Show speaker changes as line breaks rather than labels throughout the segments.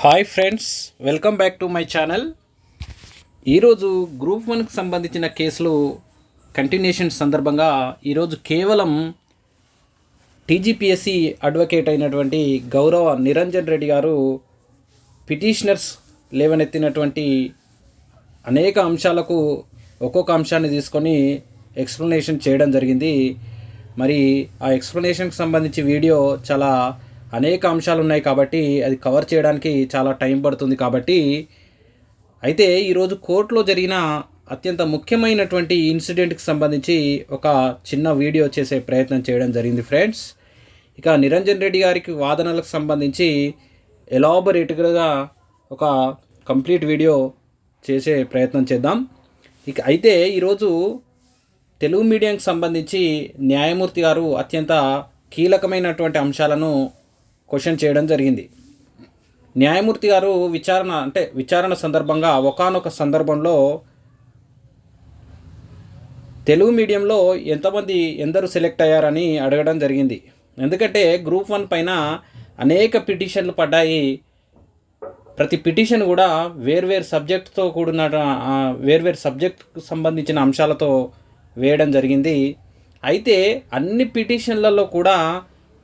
Hi friends welcome back to my channel. ఈరోజు group వన్కి సంబంధించిన కేసులు కంటిన్యూషన్ సందర్భంగా ఈరోజు కేవలం టీజీపీఎస్సి అడ్వకేట్ అయినటువంటి గౌరవ నిరంజన్ రెడ్డి గారు పిటిషనర్స్ లేవనెత్తినటువంటి అనేక అంశాలకు ఒక్కొక్క అంశాన్ని తీసుకొని ఎక్స్ప్లెనేషన్ చేయడం జరిగింది. మరి ఆ ఎక్స్ప్లెనేషన్కి సంబంధించి వీడియో చాలా అనేక అంశాలు ఉన్నాయి కాబట్టి అది కవర్ చేయడానికి చాలా టైం పడుతుంది కాబట్టి అయితే ఈరోజు కోర్టులో జరిగిన అత్యంత ముఖ్యమైనటువంటి ఇన్సిడెంట్కి సంబంధించి ఒక చిన్న వీడియో చేసే ప్రయత్నం చేయడం జరిగింది ఫ్రెండ్స్ ఇక నిరంజన్ రెడ్డి గారికి వాదనలకు సంబంధించి ఎలాబొరేట్గా ఒక కంప్లీట్ వీడియో చేసే ప్రయత్నం చేద్దాం. ఇక అయితే ఈరోజు తెలుగు మీడియంకి సంబంధించి న్యాయమూర్తి గారు అత్యంత కీలకమైనటువంటి అంశాలను క్వశ్చన్ చేయడం జరిగింది. న్యాయమూర్తి గారు విచారణ అంటే విచారణ సందర్భంగా ఒకానొక సందర్భంలో తెలుగు మీడియంలో ఎంతమంది ఎందరు సెలెక్ట్ అయ్యారని అడగడం జరిగింది. ఎందుకంటే గ్రూప్ వన్ పైన అనేక పిటిషన్లు పడ్డాయి. ప్రతి పిటిషన్ కూడా వేర్వేరు సబ్జెక్ట్తో కూడిన వేర్వేరు సబ్జెక్ట్కు సంబంధించిన అంశాలతో వేయడం జరిగింది. అయితే అన్ని పిటిషన్లలో కూడా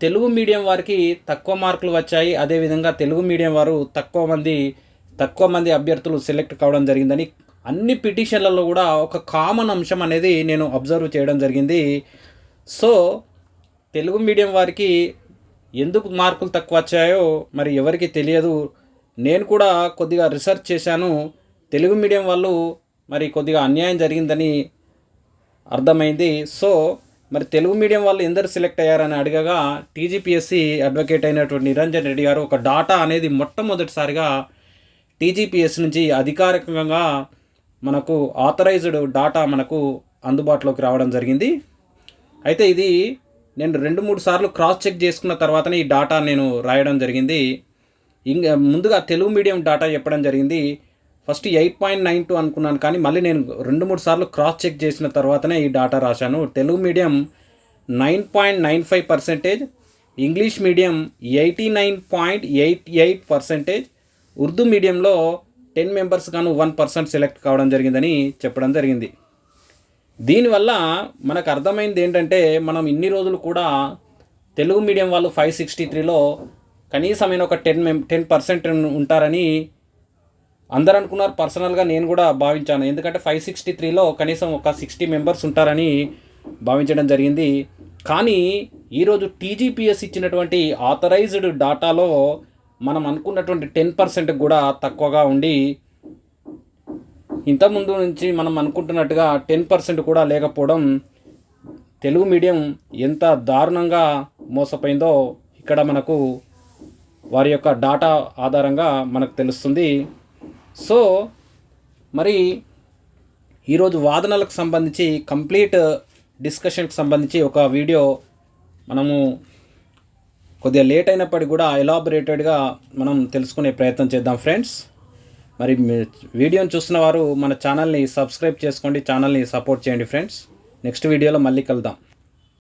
తెలుగు మీడియం వారికి తక్కువ మార్కులు వచ్చాయి. అదేవిధంగా తెలుగు మీడియం వారు తక్కువ మంది తక్కువ మంది అభ్యర్థులు సెలెక్ట్ కావడం జరిగిందని అన్ని పిటిషన్లలో కూడా ఒక కామన్ అంశం అనేది నేను అబ్జర్వ్ చేయడం జరిగింది. సో తెలుగు మీడియం వారికి ఎందుకు మార్కులు తక్కువ వచ్చాయో మరి ఎవరికి తెలియదు. నేను కూడా కొద్దిగా రీసెర్చ్ చేశాను. తెలుగు మీడియం వాళ్ళు మరి కొద్దిగా అన్యాయం జరిగిందని అర్థమైంది. సో మరి తెలుగు మీడియం వాళ్ళు ఎందరు సెలెక్ట్ అయ్యారని అడగగా టీజీపీఎస్సి అడ్వకేట్ అయినటువంటి నిరంజన్ రెడ్డి గారు ఒక డాటా అనేది మొట్టమొదటిసారిగా టీజీపీఎస్ నుంచి అధికారికంగా మనకు ఆథరైజ్డ్ డాటా మనకు అందుబాటులోకి రావడం జరిగింది. అయితే ఇది నేను రెండు మూడు సార్లు క్రాస్ చెక్ చేసుకున్న తర్వాతనే ఈ డాటా నేను రాయడం జరిగింది. ఇంకా ముందుగా తెలుగు మీడియం డాటా చెప్పడం జరిగింది. First eight point nine two అనుకున్నాను కానీ మళ్ళీ నేను రెండు మూడు సార్లు క్రాస్ చెక్ చేసిన తర్వాతనే ఈ డాటా రాశాను. Telugu medium nine point nine five percentage English medium eighty nine point eight eight percentage Urdu మీడియంలో టెన్ మెంబర్స్ గాను వన్ పర్సెంట్ సెలెక్ట్ కావడం జరిగిందని చెప్పడం జరిగింది. దీనివల్ల మనకు అర్థమైంది ఏంటంటే మనం ఇన్ని రోజులు కూడా తెలుగు మీడియం వాళ్ళు ఫైవ్ సిక్స్టీ త్రీలో కనీసమైన ఒక టెన్ మెం టెన్ పర్సెంట్ ఉంటారని అందరు అనుకున్నారు పర్సనల్గా నేను కూడా భావించాను. ఎందుకంటే ఫైవ్ సిక్స్టీ త్రీలో కనీసం ఒక సిక్స్టీ మెంబర్స్ ఉంటారని భావించడం జరిగింది. కానీ ఈరోజు టీజీపీఎస్ ఇచ్చినటువంటి ఆథరైజ్డ్ డాటాలో మనం అనుకున్నటువంటి టెన్ పర్సెంట్ కూడా తక్కువగా ఉండి ఇంతకుముందు నుంచి మనం అనుకుంటున్నట్టుగా టెన్ పర్సెంట్ కూడా లేకపోవడం తెలుగు మీడియం ఎంత దారుణంగా మోసపోయిందో ఇక్కడ మనకు వారి యొక్క డాటా ఆధారంగా మనకు తెలుస్తుంది. సో మరి ఈరోజు వాదనలకు సంబంధించి కంప్లీట్ డిస్కషన్కి సంబంధించి ఒక వీడియో మనము కొద్దిగా లేట్ అయినప్పటికీ కూడా ఎలాబరేటెడ్గా మనం తెలుసుకునే ప్రయత్నం చేద్దాం ఫ్రెండ్స్. మరి వీడియోని చూస్తున్న వారు మన ఛానల్ని సబ్స్క్రైబ్ చేసుకోండి ఛానల్ని సపోర్ట్ చేయండి ఫ్రెండ్స్. నెక్స్ట్ వీడియోలో మళ్ళీ కలుద్దాం.